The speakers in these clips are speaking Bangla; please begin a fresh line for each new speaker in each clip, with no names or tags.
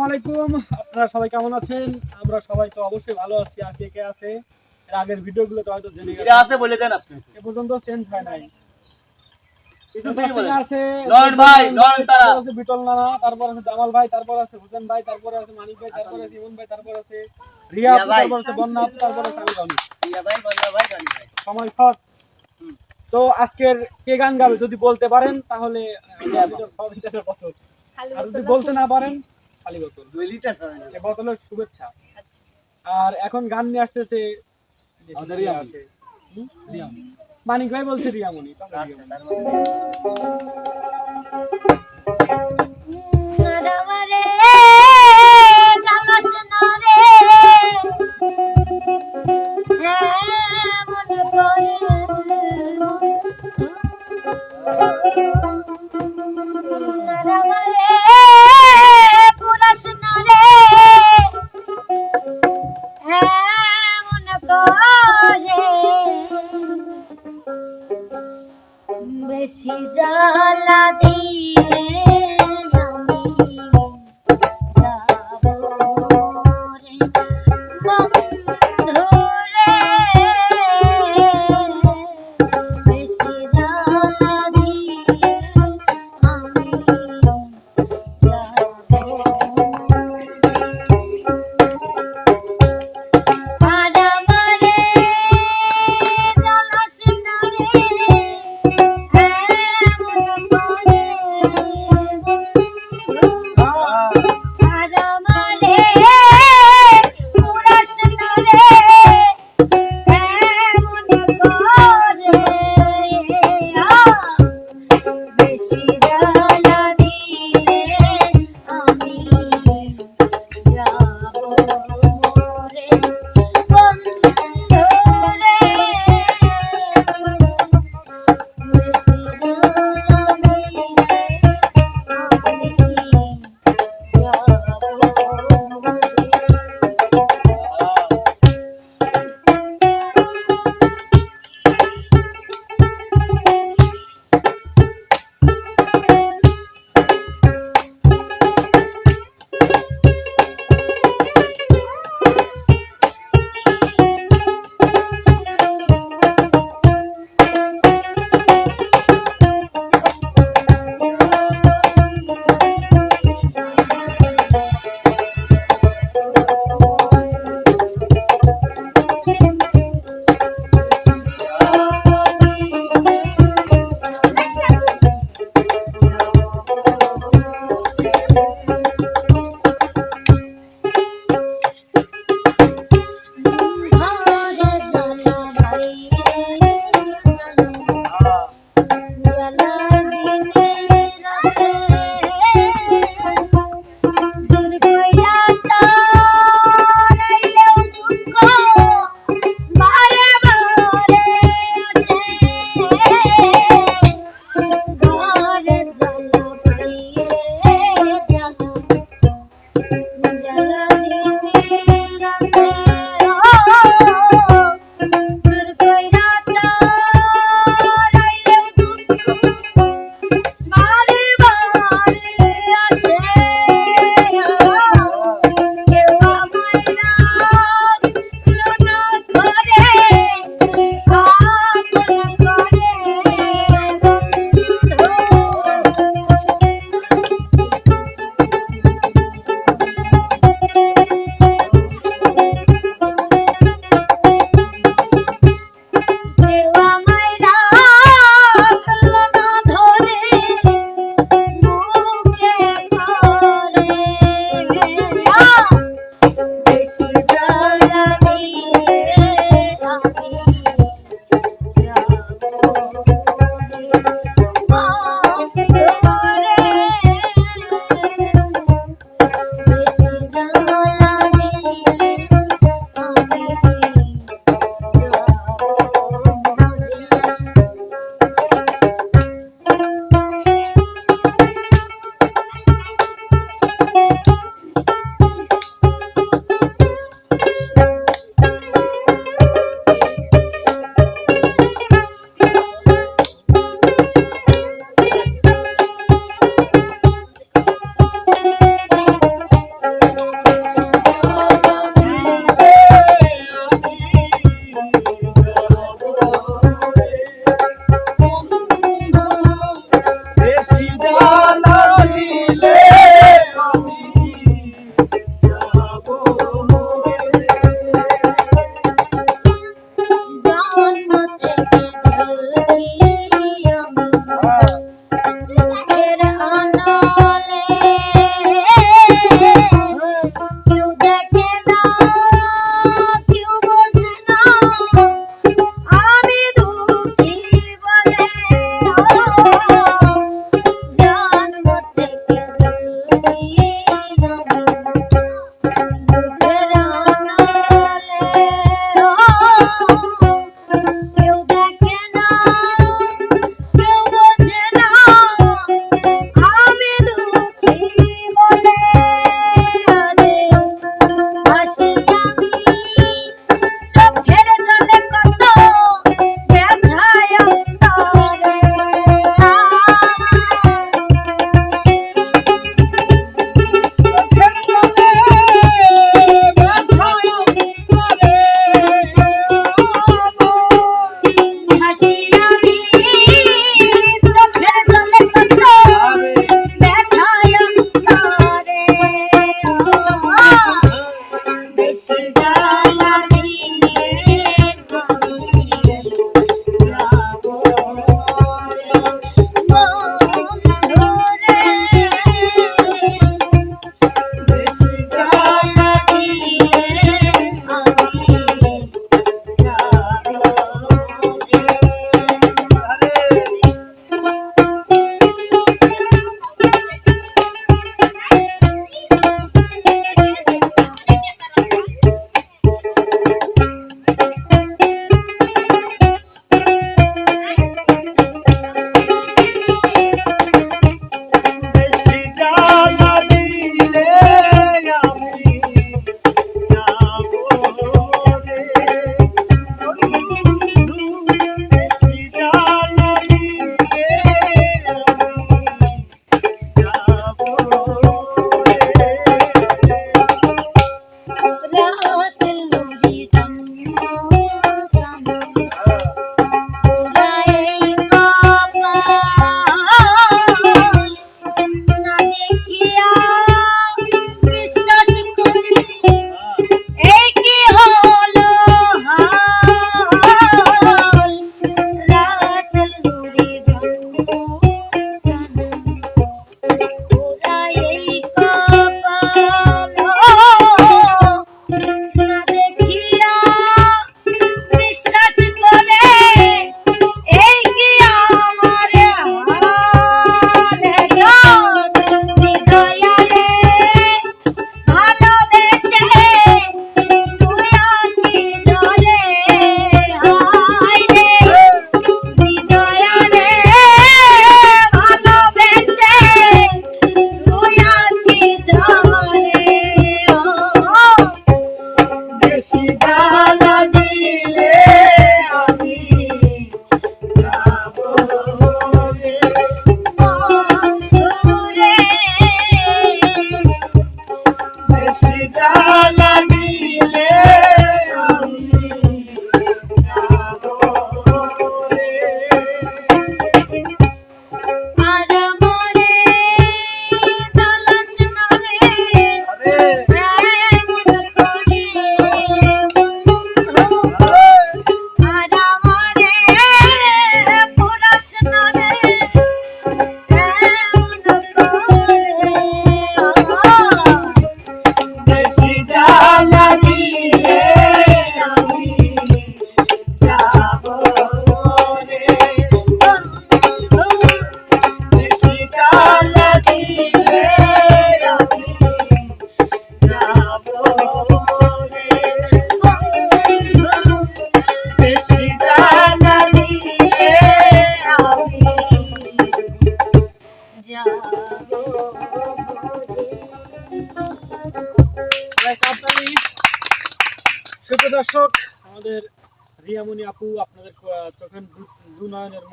আসসালামু আলাইকুম। আপনারা সবাই কেমন আছেন? আমরা সবাই তো অবশ্যই ভালো আছি। আর কে কে আছে? এর আগের ভিডিওগুলো তো হয়তো জেনে গেছেন।
আছে বলে দেন আপনি।
এ পর্যন্ত চেঞ্জ হয় নাই।
পিছন থেকে বলেন।
আছে
নয়ন ভাই, নয়ন তারা।
তারপর আছে বিটল নানা তারপর আছে জামাল ভাই তারপর আছে হোসেন ভাই তারপর আছে মানিক ভাই তারপর আছে ইমন ভাই তারপর আছে রিয়া আপু,
রিয়া ভাই।
তারপর আছে বন্যা তারপর আছে আমি রনি।
ভাই বন্ধা ভাই ভাই।
সময় সৎ। তো আজকের কে গান গাবে যদি বলতে পারেন তাহলে আর যদি বলতে না পারেন খালি বোতল।
দুই লিটার
এ বোতলের শুভেচ্ছা। আর এখন গান নিয়ে আসতেছে? মানিক ভাই বলছে রিয়ামণি তাহলে
আচ্ছা Thank you.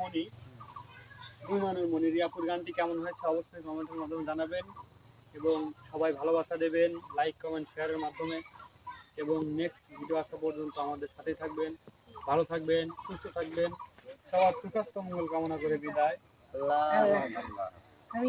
মণি। দুই মনি মণি রিয়াপুর গানটি কেমন হয়েছে অবশ্যই কমেন্টের মাধ্যমে জানাবেন এবং সবাই ভালোবাসা দেবেন লাইক কমেন্ট শেয়ারের মাধ্যমে এবং নেক্সট ভিডিও আসা পর্যন্ত আমাদের সাথেই থাকবেন ভালো থাকবেন সুস্থ থাকবেন সবার সুস্বাস্থ্য মঙ্গল কামনা করে বিদায়।
আল্লাহ।
আমি